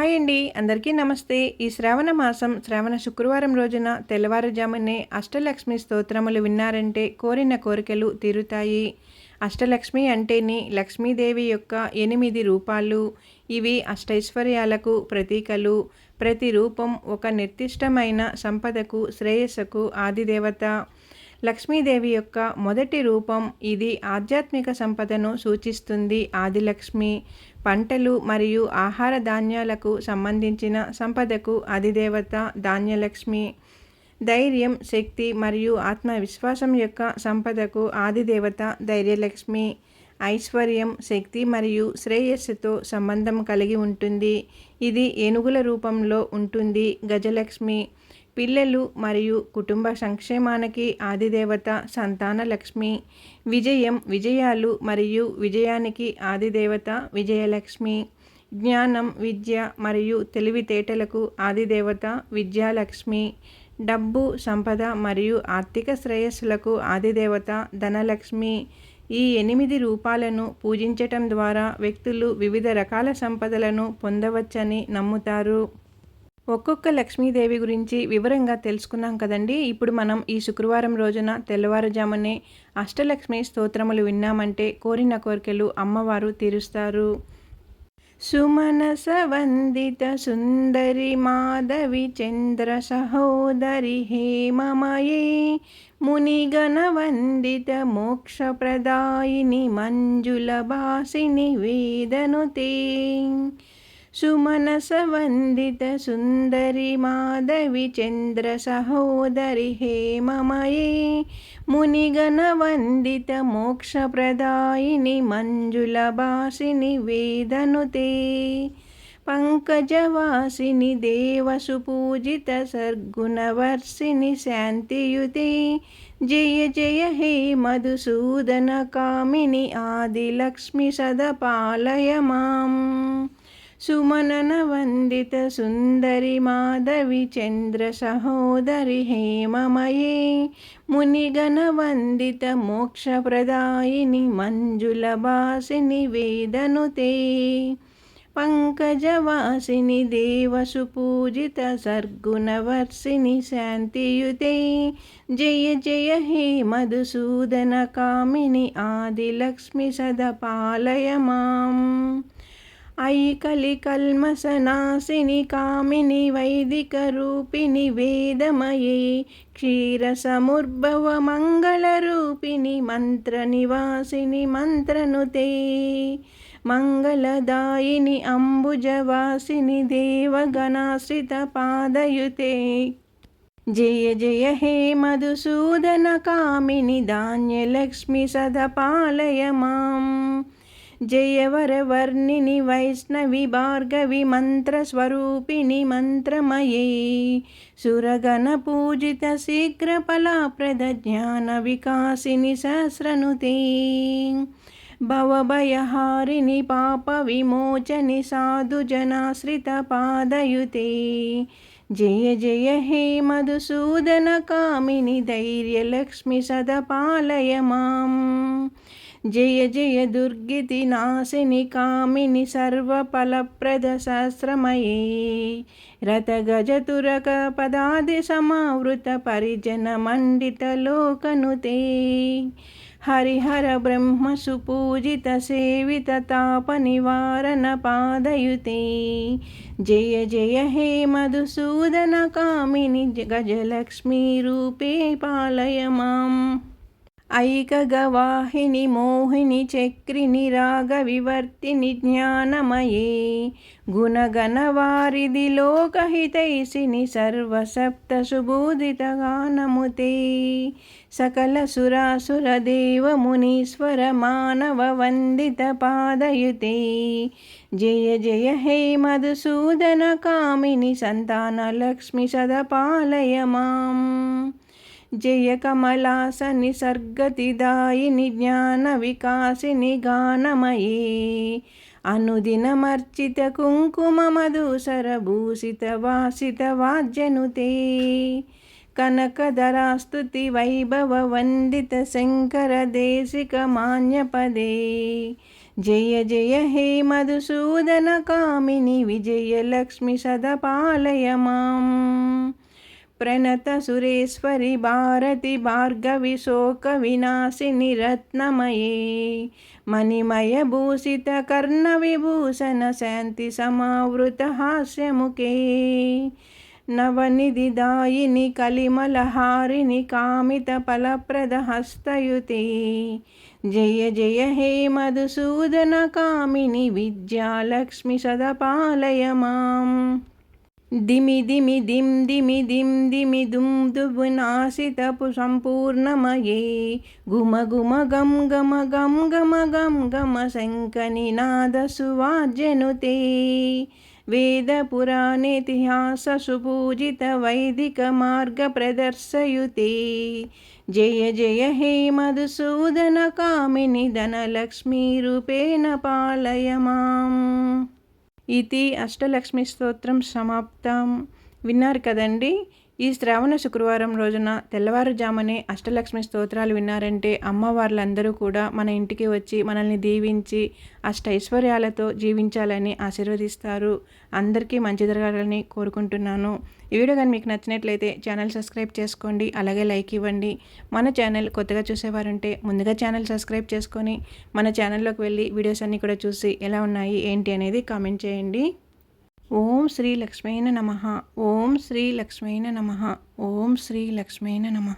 Hi అండి. అందరికీ నమస్తే. ఈ శ్రావణ మాసం శ్రావణ శుక్రవారం రోజున తెల్లవారుజామునే అష్టలక్ష్మి స్తోత్రములు విన్నారంటే కోరిన కోరికలు తీరుతాయి. అష్టలక్ష్మి అంటేనే లక్ష్మీదేవి యొక్క ఎనిమిది రూపాలు. ఇవి అష్టైశ్వర్యాలకు ప్రతీకలు. ప్రతి రూపం ఒక నిర్దిష్టమైన సంపదకు శ్రేయస్సుకు ఆదిదేవత. లక్ష్మీదేవి యొక్క మొదటి రూపం ఇది ఆధ్యాత్మిక సంపదను సూచిస్తుంది. ఆదిలక్ష్మి పంటలు మరియు ఆహార ధాన్యాలకు సంబంధించిన సంపదకు అధిదేవత ధాన్యలక్ష్మి. ధైర్యం శక్తి మరియు ఆత్మవిశ్వాసం యొక్క సంపదకు ఆదిదేవత ధైర్యలక్ష్మి. ఐశ్వర్యం శక్తి మరియు శ్రేయస్సుతో సంబంధం కలిగి ఉంటుంది. ఇది ఏనుగుల రూపంలో ఉంటుంది. గజలక్ష్మి పిల్లలు మరియు కుటుంబ సంక్షేమానికి ఆదిదేవత సంతాన లక్ష్మి విజయం విజయాలు మరియు విజయానికి ఆదిదేవత విజయలక్ష్మి జ్ఞానం విద్య మరియు తెలివితేటలకు ఆదిదేవత విద్యాలక్ష్మి డబ్బు సంపద మరియు ఆర్థిక శ్రేయస్సులకు ఆదిదేవత ధనలక్ష్మి. ఈ ఎనిమిది రూపాలను పూజించటం ద్వారా వ్యక్తులు వివిధ రకాల సంపదలను పొందవచ్చని నమ్ముతారు. ఒక్కొక్క లక్ష్మీదేవి గురించి వివరంగా తెలుసుకున్నాం కదండి. ఇప్పుడు మనం ఈ శుక్రవారం రోజున తెల్లవారుజామునే అష్టలక్ష్మి స్తోత్రములు విన్నామంటే కోరిన కోరికలు అమ్మవారు తీరుస్తారు. సుమనస వందిత సుందరి మాధవి చంద్ర సహోదరి హేమమయే మునిగణ వందిత మోక్షప్రదాయిని మంజుల బాసిని వేదనుతే సుమనసవందిత సుందరి మాధవి చంద్ర సహోదరి హేమమయే మునిగణ వందిత మోక్షప్రదాయిని మంజుల బాసిని వేదనుతే పంకజవాసిని దేవసుపూజిత సర్గుణవర్షిని శాంతియుతే జయ జయ హే మధుసూదన కామిని ఆదిలక్ష్మి సదపాలయ మాం సుమనన వందిత సుందరి మాధవి చంద్ర సహోదరి హేమమయే. మునిగణ వందిత మోక్షప్రదాయిని మంజుల భాసిని వేదనుతే. పంకజవాసిని దేవసుపూజిత సర్గుణవర్షిని శాంతియుతే. జయ జయ హే మధుసూదన కామిని ఆదిలక్ష్మి సద పాలయ మాం. ఐకలి కల్మసనాశిని కామిని వైదిక రూపిణి వేదమయే క్షీరసముర్భవ మంగళరూపిణి మంత్ర నివాసిని మంత్రనుతే మంగళదాయిని అంబుజవాసిని దేవగణాశ్రిత పాదయుతే. జయ జయ హే మధుసూదన కామిని ధాన్యలక్ష్మి సదపాలయ మాం జయవరవర్ణిని వైష్ణవి భార్గవి మంత్రస్వరూపిణి మంత్రమయే. సురగణ పూజిత శీఘ్రఫలాప్రద జ్ఞాన వికాసిని సహస్రనుతే. భవభయహారిణి పాప విమోచని సాధుజనాశ్రిత పాదయుతే. జయ జయ హే మధుసూదన కామిని ధైర్యలక్ష్మి సదపాలయ మాం. జయ జయ దుర్గితి నాశిని కామిని సర్వఫలప్రద సహస్రమయే రథగజతురక పదాది సమావృత పరిజన మండిత లోకనుతే హరిహర బ్రహ్మ సుపూజిత సేవిత తాప నివారణ పాదయుతే జయ జయ హే మధుసూదన కామిని గజలక్ష్మీ రూపే పాలయ మాం ఐకగవాహిని మోహిని చక్రిని రాగ వివర్తిని జ్ఞానమయే గుణగణవారిది లోకహితైసిని సర్వసప్త సుబోధితగానముతే సకల సురాసుర దేవ మునీశ్వర మానవ వందిత పాదయుతే జయ జయ హే సర్గతిదాయిని జ్ఞాన వికాసిని గానమయే. అనుదినమర్చిత కుంకుమ మధుసర భూషిత వాసిత వాజ్యనుతే. కనకధరాస్తుతి వైభవ వందిత శంకర దేశిక మాన్యపదే. జయ జయ హే మధుసూదన కామిని విజయలక్ష్మి సదపాలయ మాం ప్రణత సురేశ్వరి భారతి భార్గవి శోక వినాశిని రత్నమయే మణిమయ భూషిత కర్ణ విభూషణ శాంతి సమావృత హాస్యముఖే నవనిధిదాయిని దిమి దిమి దిం దిమి దిం దిమి దుం దుబునాసితపు సంపూర్ణమయే. గుమ గుమ గం గమ గం గమ గం గమ శంకనినాద సువాజ్యనుతే వేదపురాణేతిహాస సుపూజిత వైదిక మార్గ ప్రదర్శయుతే. జయ జయ హే ఇది అష్టలక్ష్మి స్తోత్రం సమాప్తం. విన్నారు కదండి? ఈ శ్రావణ శుక్రవారం రోజున తెల్లవారుజామునే అష్టలక్ష్మి స్తోత్రాలు విన్నారంటే అమ్మవార్లందరూ కూడా మన ఇంటికి వచ్చి మనల్ని దీవించి అష్టైశ్వర్యాలతో జీవించాలని ఆశీర్వదిస్తారు. అందరికీ మంచి జరగాలని కోరుకుంటున్నాను. ఈ వీడియో కానీ మీకు నచ్చినట్లయితే ఛానల్ సబ్స్క్రైబ్ చేసుకోండి అలాగే లైక్ ఇవ్వండి. మన ఛానల్ కొత్తగా చూసేవారుంటే ముందుగా ఛానల్ సబ్స్క్రైబ్ చేసుకొని మన ఛానల్లోకి వెళ్ళి వీడియోస్ అన్నీ కూడా చూసి ఎలా ఉన్నాయి ఏంటి అనేది కామెంట్ చేయండి. ఓం శ్రీ లక్ష్మీన నమ. ఓం శ్రీ లక్ష్మీన నమ. ఓం శ్రీ లక్ష్మీన నమ.